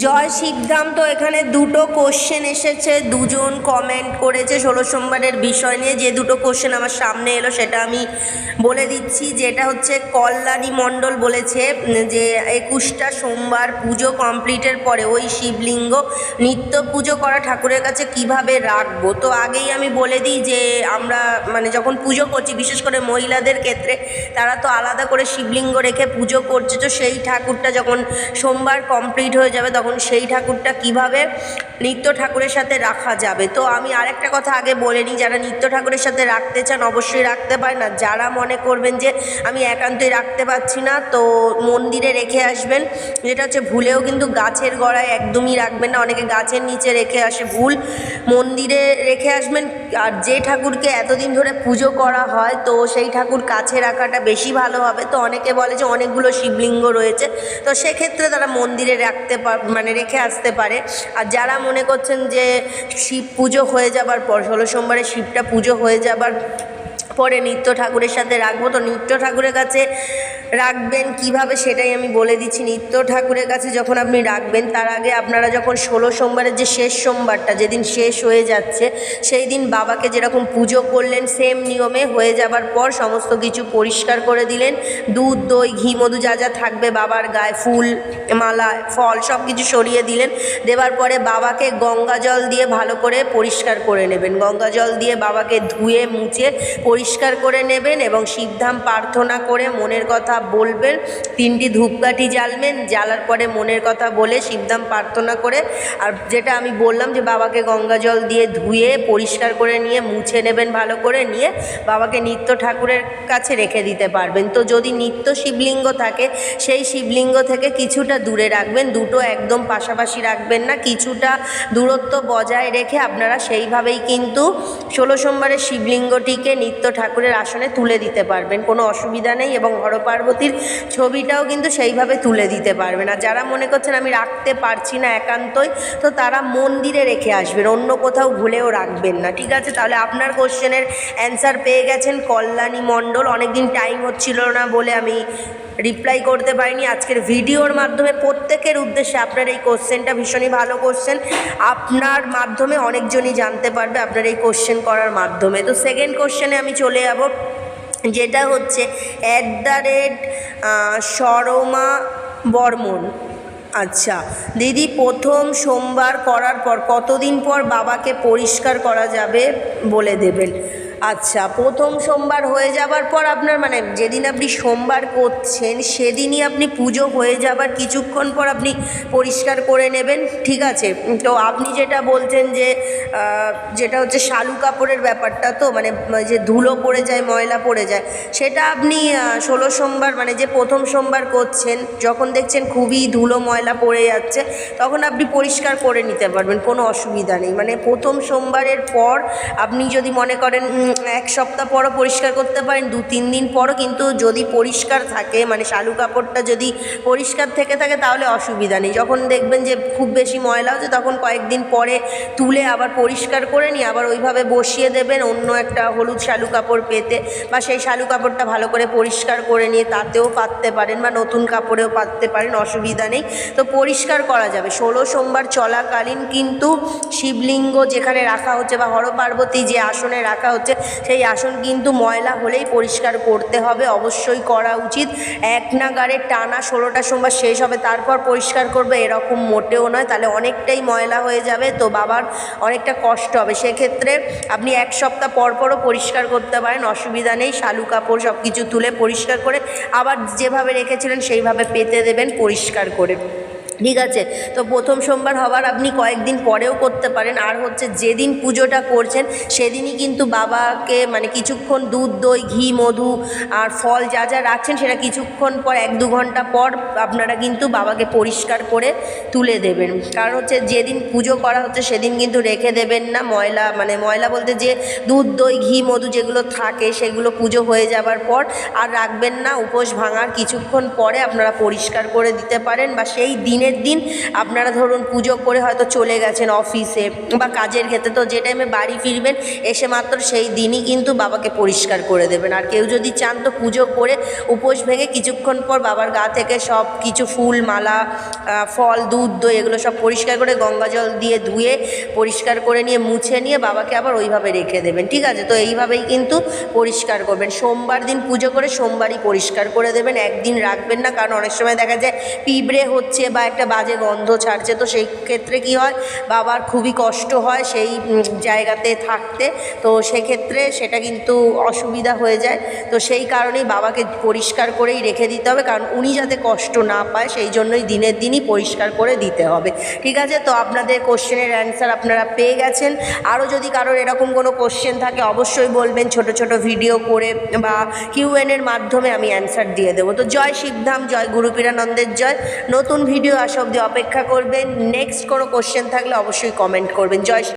জয় শিবধাম তো এখানে দুটো কোশ্চেন এসেছে, দুজন কমেন্ট করেছে ষোলো সোমবারের বিষয় নিয়ে। যে দুটো কোশ্চেন আমার সামনে এলো, সেটা আমি বলে দিচ্ছি। যেটা হচ্ছে, কল্যাণী মণ্ডল বলেছে, যে একুশটা সোমবার পুজো কমপ্লিটের পরে ওই শিবলিঙ্গ নিত্য পুজো করা ঠাকুরের কাছে কীভাবে রাখব? তো আগেই আমি বলে দিই যে, আমরা মানে যখন পুজো করছি, বিশেষ করে মহিলাদের ক্ষেত্রে, তারা তো আলাদা করে শিবলিঙ্গ রেখে পুজো করছে। তো সেই ঠাকুরটা যখন সোমবার কমপ্লিট হয়ে যাবে, তখন সেই ঠাকুরটা কীভাবে নিত্য ঠাকুরের সাথে রাখা যাবে? তো আমি আরেকটা কথা আগে বলে নিই, যারা নিত্য ঠাকুরের সাথে রাখতে চান অবশ্যই রাখতে পারেন। না যারা মনে করবেন যে আমি একান্তই রাখতে পারছি না, তো মন্দিরে রেখে আসবেন। যেটা হচ্ছে ভুলেও কিন্তু গাছের গোড়ায় একদমই রাখবেন না। অনেকে গাছের নিচে রেখে আসে ভুল। মন্দিরে রেখে আসবেন। আর যে ঠাকুরকে এতদিন ধরে পুজো করা হয়, তো সেই ঠাকুর কাছে রাখাটা বেশি ভালো হবে। তো অনেকে বলে যে অনেকগুলো শিবলিঙ্গ রয়েছে। তো সেক্ষেত্রে তারা মন্দিরে রাখতে মানে রেখে আসতে পারে। আর যারা মনে করছেন যে শিব পুজো হয়ে যাবার পর, ষোলো সোমবারে শিবটা পুজো হয়ে যাবার পরে নিত্য ঠাকুরের সাথে রাখব। তো নিত্য ঠাকুরের কাছে রাখবেন কীভাবে সেটাই আমি বলে দিচ্ছি। নিত্য ঠাকুরের কাছে যখন আপনি রাখবেন, তার আগে আপনারা যখন ষোলো সোমবারের যে শেষ সোমবারটা, যেদিন শেষ হয়ে যাচ্ছে, সেই দিন বাবাকে যেরকম পুজো করলেন সেম নিয়মে হয়ে যাবার পর সমস্ত কিছু পরিষ্কার করে দিলেন। দুধ, দই, ঘি, মধু যা যা থাকবে বাবার গায়ে, ফুল, মালা, ফল সব কিছু সরিয়ে দিলেন। দেওয়ার পরে বাবাকে গঙ্গা জল দিয়ে ভালো করে পরিষ্কার করে নেবেন। গঙ্গা জল দিয়ে বাবাকে ধুয়ে, মুছে পরিষ্কার করে নেবেন এবং শিবধাম প্রার্থনা করে মনের কথা বলবেন। তিনটি ধূপকাঠি জ্বালবেন, জ্বালার পরে মনের কথা বলে শিবধাম প্রার্থনা করে। আর যেটা আমি বললাম যে বাবাকে গঙ্গা জল দিয়ে ধুয়ে, পরিষ্কার করে নিয়ে, মুছে নেবেন ভালো করে নিয়ে, বাবাকে নিত্য ঠাকুরের কাছে রেখে দিতে পারবেন। তো যদি নিত্য শিবলিঙ্গ থাকে, সেই শিবলিঙ্গ থেকে কিছুটা দূরে রাখবেন, দুটো একদম পাশাপাশি রাখবেন না, কিছুটা দূরত্ব বজায় রেখে আপনারা সেইভাবেই কিন্তু ষোলো সোমবারের শিবলিঙ্গটিকে নিত্য ঠাকুরের আসনে তুলে দিতে পারবেন, কোনো অসুবিধা নেই এবং হরপার্বতীর ছবিটাও কিন্তু সেইভাবে তুলে দিতে পারবেন। আর যারা মনে করছেন আমি রাখতে পারছি না একান্তই, তো তারা মন্দিরে রেখে আসবেন, অন্য কোথাও ভুলেও রাখবেন না। ঠিক আছে, তাহলে আপনার কোশ্চেনের অ্যান্সার পেয়ে গেছেন কল্যাণী মণ্ডল। অনেকদিন টাইম হচ্ছিল না বলে আমি রিপ্লাই করতে পারিনি। আজকের ভিডিওর মাধ্যমে প্রত্যেকের উদ্দেশ্যে আপনার এই কোশ্চেনটা ভীষণই ভালো কোশ্চেন আপনার মাধ্যমে অনেকজনই জানতে পারবে আপনার এই কোশ্চেন করার মাধ্যমে। তো সেকেন্ড কোশ্চেনে আমি চলে যাব, যেটা হচ্ছে at the rate Sarma Barman. আচ্ছা দিদি প্রথম সোমবার করার পর কতদিন পর বাবাকে পরিষ্কার করা যাবে বলে দেবেন? আচ্ছা প্রথম সোমবার হয়ে যাবার পর আপনার মানে যেদিন আপনি সোমবার করছেন, সেদিনই আপনি পুজো হয়ে যাবার কিছুক্ষণ পর আপনি পরিষ্কার করে নেবেন, ঠিক আছে? তো আপনি যেটা বলছেন যে যেটা হচ্ছে শালু কাপড়ের ব্যাপারটা তো মানে যে ধুলো পড়ে যায়, ময়লা পড়ে যায়, সেটা আপনি ষোলো সোমবার মানে যে প্রথম সোমবার করছেন, যখন দেখছেন খুবই ধুলো, ময়লা পড়ে যাচ্ছে, তখন আপনি পরিষ্কার করে নিতে পারবেন, কোনো অসুবিধা নেই। মানে প্রথম সোমবারের পর আপনি যদি মনে করেন এক সপ্তাহ পরও পরিষ্কার করতে পারেন, দু, তিন দিন পরও কিন্তু যদি পরিষ্কার থাকে মানে শালু কাপড়টা যদি পরিষ্কার থেকে থাকে তাহলে অসুবিধা নেই। যখন দেখবেন যে খুব বেশি ময়লা হচ্ছে তখন কয়েকদিন পরে তুলে আবার পরিষ্কার করে নিয়ে আবার ওইভাবে বসিয়ে দেবেন অন্য একটা হলুদ শালু কাপড় পেতে বা সেই শালু কাপড়টা ভালো করে পরিষ্কার করে নিয়ে তাতেও পাততে পারেন বা নতুন কাপড়েও পাততে পারেন, অসুবিধা নেই। তো পরিষ্কার করা যাবে। ষোলো সোমবার চলাকালীন কিন্তু শিবলিঙ্গ যেখানে রাখা হচ্ছে বা হরপার্বতী যে আসনে রাখা হচ্ছে সেই আসন কিন্তু ময়লা হলেই পরিষ্কার করতে হবে, অবশ্যই করা উচিত। এক নাগারে টানা ষোলোটা সোমবার শেষ হবে, তারপর পরিষ্কার করবে, এরকম মোটেও নয়। তাহলে অনেকটাই ময়লা হয়ে যাবে, তো বাবার অনেকটা কষ্ট হবে। সেক্ষেত্রে আপনি এক সপ্তাহ পর পরও পরিষ্কার করতে পারেন, অসুবিধা নেই। শালু কাপড় সব কিছু তুলে পরিষ্কার করে আবার যেভাবে রেখেছিলেন, সেইভাবে পেতে দেবেন, পরিষ্কার করে। ঠিক আছে? তো প্রথম সোমবার হওয়ার আপনি কয়েকদিন পরেও করতে পারেন। আর হচ্ছে যেদিন পুজোটা করছেন, সেদিনই কিন্তু বাবাকে মানে কিছুক্ষণ দুধ, দই, ঘি, মধু আর ফল যা যা রাখছেন, সেটা কিছুক্ষণ পর, এক দু ঘণ্টা পর আপনারা কিন্তু বাবাকে পরিষ্কার করে তুলে দেবেন। কারণ হচ্ছে যেদিন পুজো করা হচ্ছে, সেদিন কিন্তু রেখে দেবেন না ময়লা। মানে ময়লা বলতে যে দুধ, দই, ঘি, মধু যেগুলো থাকে, সেগুলো পুজো হয়ে যাবার পর আর রাখবেন না। উপোস ভাঙার কিছুক্ষণ পরে আপনারা পরিষ্কার করে দিতে পারেন বা সেই দিনে দিনের দিন আপনারা ধরুন পুজো করে হয়তো চলে গেছেন অফিসে বা কাজের ক্ষেত্রে, তো যে টাইমে বাড়ি ফিরবেন, এসে মাত্র সেই দিনই কিন্তু বাবাকে পরিষ্কার করে দেবেন। আর কেউ যদি চান তো পুজো করে উপোস ভেঙে কিছুক্ষণ পর বাবার গা থেকে সব কিছু ফুল, মালা ফল, দুধ, দই এগুলো সব পরিষ্কার করে গঙ্গা জল দিয়ে ধুয়ে পরিষ্কার করে নিয়ে মুছে নিয়ে বাবাকে আবার ওইভাবে রেখে দেবেন, ঠিক আছে? তো এইভাবেই কিন্তু পরিষ্কার করবেন। সোমবার দিন পুজো করে সোমবারই পরিষ্কার করে দেবেন, একদিন রাখবেন না, কারণ অনেক সময় দেখা যায় পিঁপড়ে হচ্ছে বা একটা বাজে গন্ধ ছাড়ছে। তো সেই ক্ষেত্রে কি হয়? বাবার খুবই কষ্ট হয় সেই জায়গাতে থাকতে। তো সেক্ষেত্রে সেটা কিন্তু অসুবিধা হয়ে যায়। তো সেই কারণেই বাবাকে পরিষ্কার করেই রেখে দিতে হবে। কারণ উনি যাতে কষ্ট না পায়, সেই জন্যই দিনের দিনই পরিষ্কার করে দিতে হবে। ঠিক আছে? তো আপনাদের কোশ্চেনের অ্যান্সার আপনারা পেয়ে গেছেন। আরও যদি কারোর এরকম কোনো কোশ্চেন থাকে, অবশ্যই বলবেন। ছোট ছোট ভিডিও করে বা কিউএনের মাধ্যমে আমি অ্যান্সার দিয়ে দেবো। তো জয় শিবধাম, জয় গুরুপীরানন্দের জয়। নতুন ভিডিও আসা অবধি অপেক্ষা করবেন। নেক্সট কোনো কোশ্চেন থাকলে অবশ্যই কমেন্ট করবেন। জয়